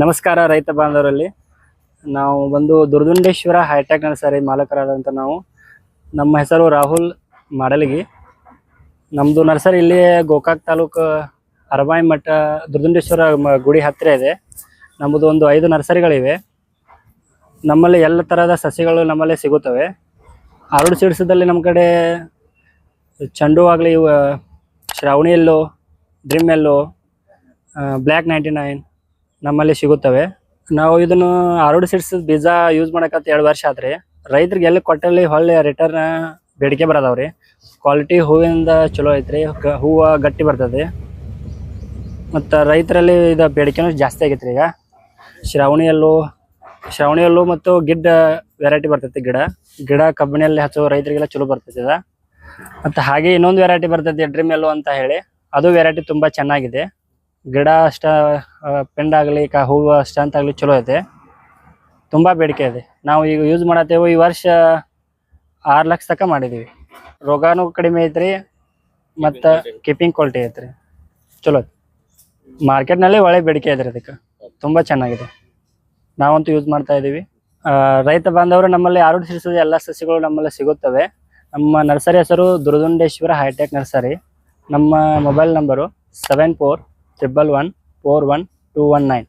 ನಮಸ್ಕಾರ ರೈತ ಬಾಂಧವರಲ್ಲಿ. ನಾವು ಬಂದು ದುರ್ದುಂಡೇಶ್ವರ ಹೈಟೆಕ್ ನರ್ಸರಿ ಮಾಲಕರಾದಂಥ ನಾವು. ನಮ್ಮ ಹೆಸರು ರಾಹುಲ್ ಮಾಡಲಗಿ. ನಮ್ಮದು ನರ್ಸರಿ ಇಲ್ಲಿ ಗೋಕಾಕ್ ತಾಲೂಕು ಅರಬಾಯಿ ಮಠ ದುರ್ದುಂಡೇಶ್ವರ ಗುಡಿ ಹತ್ತಿರ ಇದೆ. ನಮ್ಮದು ಒಂದು ಐದು ನರ್ಸರಿಗಳಿವೆ. ನಮ್ಮಲ್ಲಿ ಎಲ್ಲ ಥರದ ಸಸಿಗಳು ನಮ್ಮಲ್ಲಿ ಸಿಗುತ್ತವೆ. ಆರು ಸೀಡ್ಸದಲ್ಲಿ ನಮ್ಮ ಕಡೆ ಚೆಂಡು ಆಗಲಿ ಶ್ರಾವಣಿ ಎಲ್ಲೋ, ಡ್ರಿಮ್ ಎಲ್ಲೋ ಬ್ಲ್ಯಾಕ್ ನೈಂಟಿ ನೈನ್ ನಮ್ಮಲ್ಲಿ ಸಿಗುತ್ತವೆ. ನಾವು ಇದನ್ನು ಆರೋಡ್ ಸೀಡ್ಸ್ ಬೀಜ ಯೂಸ್ ಮಾಡಕತ್ತ ಎರಡು ವರ್ಷ ಆತ್ರಿ. ರೈತರಿಗೆ ಎಲ್ಲಿ ಕೊಟ್ಟಲ್ಲಿ ಹೊಳ್ಳಿ ರಿಟರ್ನ್ ಬೇಡಿಕೆ ಬರದವ್ರಿ. ಕ್ವಾಲಿಟಿ ಹೂವಿಂದ ಚಲೋ ಐತ್ರಿ. ಹೂವ ಗಟ್ಟಿ ಬರ್ತದೆ. ಮತ್ತು ರೈತರಲ್ಲಿ ಇದ ಬೇಡಿಕೆನೂ ಜಾಸ್ತಿ ಆಗೈತ್ರಿ ಈಗ. ಶ್ರಾವಣಿ ಶ್ರಾವಣಿಯಲ್ಲೂ ಶ್ರಾವಣಿ ಎಲ್ಲು ಮತ್ತು ಗಿಡ್ಡ ವೆರೈಟಿ ಬರ್ತೈತಿ ಗಿಡ. ಗಿಡ ಕಬ್ಬಿಣಿಯಲ್ಲಿ ಹಚ್ಚೋ ರೈತರಿಗೆಲ್ಲ ಚಲೋ ಬರ್ತೈತಿ ಇದು. ಮತ್ತು ಹಾಗೆ ಇನ್ನೊಂದು ವೆರೈಟಿ ಬರ್ತೈತಿ ಡ್ರಿಮ್ ಎಲ್ಲೋ ಅಂತ ಹೇಳಿ. ಅದು ವೆರೈಟಿ ತುಂಬ ಚೆನ್ನಾಗಿದೆ. ಗಿಡ ಅಷ್ಟ ಪೆಂಡಾಗಲಿ ಕ, ಹೂವು ಅಂತ ಆಗಲಿ ಚಲೋ ಐತೆ. ತುಂಬ ಬೇಡಿಕೆ ಇದೆ. ನಾವು ಈಗ ಯೂಸ್ ಮಾಡತ್ತೇವೆ, ಈ ವರ್ಷ ಆರು ಲಕ್ಷ ತನಕ ಮಾಡಿದ್ದೀವಿ ರೋಗಾನು ಕಡಿಮೆ ಐತ್ರಿ, ಮತ್ತು ಕೀಪಿಂಗ್ ಕ್ವಾಲಿಟಿ ಐತ್ರಿ. ಚಲೋ ಮಾರ್ಕೆಟ್ ಮಾರ್ಕೆಟ್ನಲ್ಲಿ ಒಳ್ಳೆ ಬೇಡಿಕೆ ಐತ್ರಿ ಅದಕ್ಕೆ. ತುಂಬ ಚೆನ್ನಾಗಿದೆ. ನಾವಂತೂ ಯೂಸ್ ಮಾಡ್ತಾ ಇದ್ದೀವಿ ರೈತ ಬಾಂಧವರು ನಮ್ಮಲ್ಲಿ ಆರೋಗ್ಯ ಸಿರಿಸಿದ ಎಲ್ಲ ಸಸ್ಯಗಳು ನಮ್ಮಲ್ಲಿ ಸಿಗುತ್ತವೆ. ನಮ್ಮ ನರ್ಸರಿ ಹೆಸರು ದುರ್ದುಂಡೇಶ್ವರ ಹೈಟೆಕ್ ನರ್ಸರಿ ನಮ್ಮ mobile number seven four triple one four one two one nine.